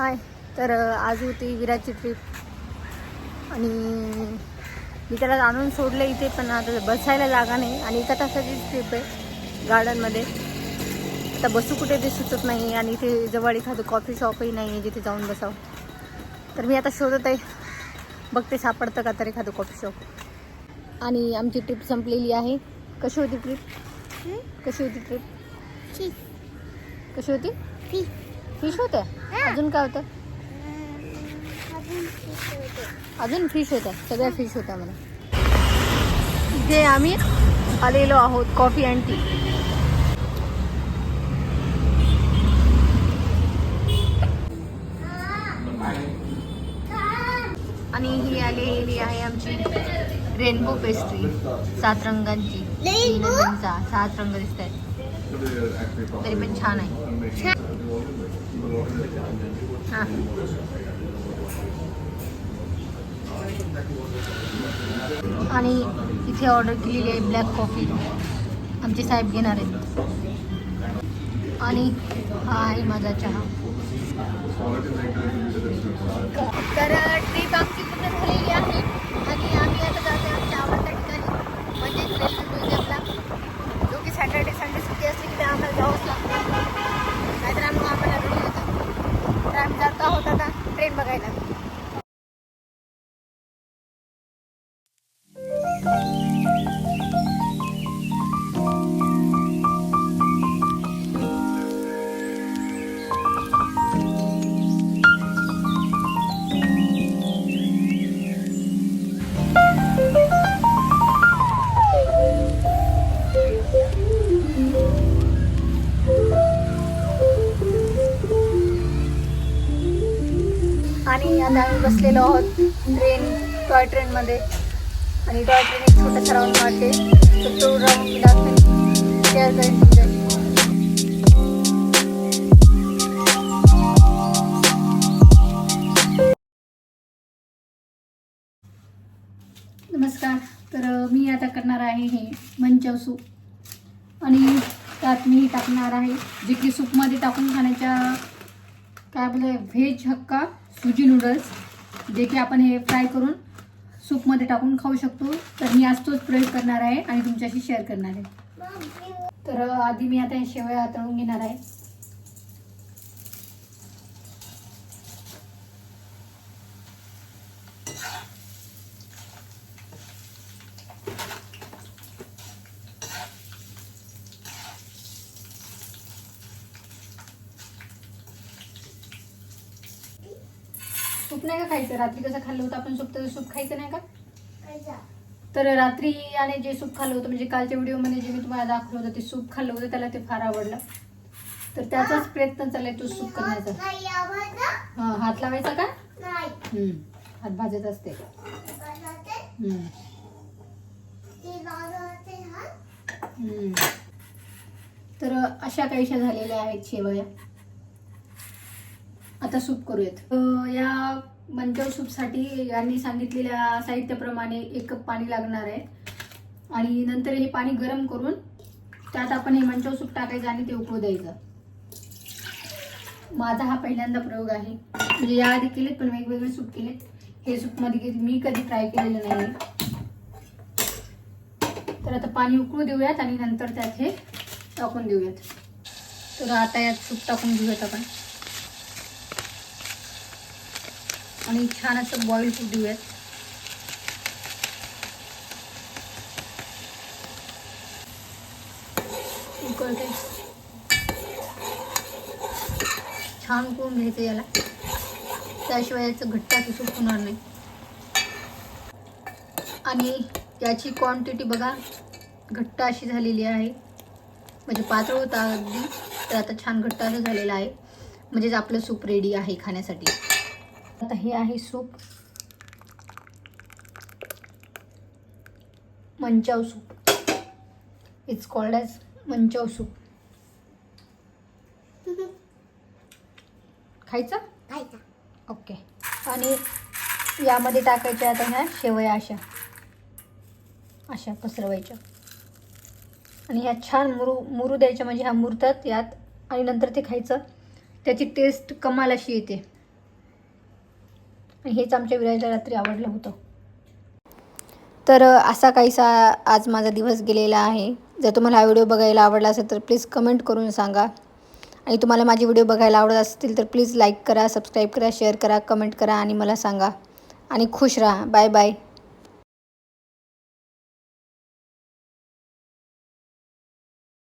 हाय. तर आज होती विराची ट्रिप आणि मी त्याला आणून सोडलं इथे पण आता बसायला जागा नाही. आणि एका तासाची ट्रिप आहे गार्डनमध्ये आता बसू कुठे ते सुचत नाही. आणि इथे जवळ एखादं कॉफी शॉपही नाही आहे जिथे जाऊन बसावं. तर मी आता शोधत आहे. बघते सापडतं का तर एखादं कॉफी शॉप आणि आमची ट्रिप संपलेली आहे. कशी होती ट्रिप कशी होती ट्रिप कशी होती? फिश होत्या? अजून काय होतं? अजून फिश होत्या. सगळ्या फिश होत्या मला. इथे आम्ही आलेलो आहोत कॉफी अँड टी आणि ही आलेली आहे आमची रेनबो पेस्ट्री सात रंगांची. सात रंग दिसत आहेत तरी पण छान आहे. आणि इथे ऑर्डर केलेली आहे ब्लॅक कॉफी आमचे साहेब घेणार आहेत. आणि हा आहे माझा चहा. तर ट्रीप आमची पूर्ण झालेली आहे आणि आम्ही आता जातो आमच्या आवडत्या ठिकाणी म्हणजे रेल्वे म्युझियमला जो की सॅटर्डे संडे सुट्टी असली की ते आम्हाला जावंच लागतं नाहीतर आम्ही आम्हाला रडू येतं तर आम्ही आहोत आता ट्रेन बघायला. आणि आता आम्ही बसलेलो आहोत ट्रेन टॉय ट्रेनमध्ये आणि टॉय ट्रेन एक छोटासा राऊंड मारते तर तो राऊंड मी दाखवेन. नमस्कार. तर मी आता करणार आहे हे मंचव सूप. आणि त्यात मी टाकणार आहे जे की सूपमध्ये टाकून खाण्याच्या काय बोलते व्हेज हक्का. सुजी नूडल्स जे की आपण हे फ्राय करून सूपमध्ये टाकून खाऊ शकतो. तर मी आज तोच प्रयोग करणार आहे आणि तुमच्याशी शेअर करणार आहे. तर आधी मी आता हे शेवया तळून घेणार आहे. सूप नाही का खायचं? रात्री कसं खाल्लं होतं आपण सूप तर सूप खायचं नाही का? तर रात्री आणि जे सूप खाल्लं होतं म्हणजे कालच्या व्हिडिओमध्ये जे मी तुम्हाला दाखवलं होतं ते सूप खाल्लं होतं त्याला ते फार आवडलं. तर त्याचाच प्रयत्न चाललाय तो सूप करण्याचा. हा हात लावायचा का. हात भाजत असते. तर अशा काहीशा झालेल्या आहेत शेवया. आता सूप करूयात. या मंचव सूपसाठी यांनी सांगितलेल्या साहित्याप्रमाणे एक कप पाणी लागणार आहे. आणि नंतर हे पाणी गरम करून त्यात आपण हे मंचव सूप टाकायचं आणि ते उकळू द्यायचं. माझा हा पहिल्यांदा प्रयोग आहे. म्हणजे याआधी केलेत पण वेगवेगळे सूप केलेत. हे सूपमध्ये मी कधी ट्राय केलेलं नाही तर आता पाणी उकळू देऊयात आणि नंतर त्यात हे टाकून देऊयात. तर आता यात सूप टाकून घेऊयात आपण. आणि छान असं बॉईल होऊ देऊयात. उकळते छान उकळून घ्यायचं याला. त्याशिवाय याचं घट्ट असं होणार नाही. आणि याची क्वांटिटी बघा घट्ट अशी झालेली आहे. म्हणजे पातळ होता अगदी तर आता छान घट्ट असं झालेलं आहे. म्हणजेच आपलं सूप रेडी आहे खाण्यासाठी. आता हे आहे soup. Manchow soup. It's called as manchow soup. खायचं? ओके आणि यामध्ये टाकायच्या आता ह्या शेवया अशा. अशा पसरवायच्या. आणि ह्या छान मुरू मुरू द्यायच्या. म्हणजे ह्या मुरतात यात. आणि नंतर ते खायचं. त्याची टेस्ट कमाल अशी येते. हेच आमच्या विराजला रात्री आवडलं होतं. तर असा काहीसा आज माझा दिवस गेलेला आहे. जर तुम्हाला हा व्हिडिओ बघायला आवडला असेल तर प्लीज कमेंट करून सांगा. आणि तुम्हाला माझे व्हिडिओ बघायला आवडत असतील तर प्लीज लाईक करा सबस्क्राईब करा शेअर करा कमेंट करा आणि मला सांगा. आणि खुश राहा. Bye bye.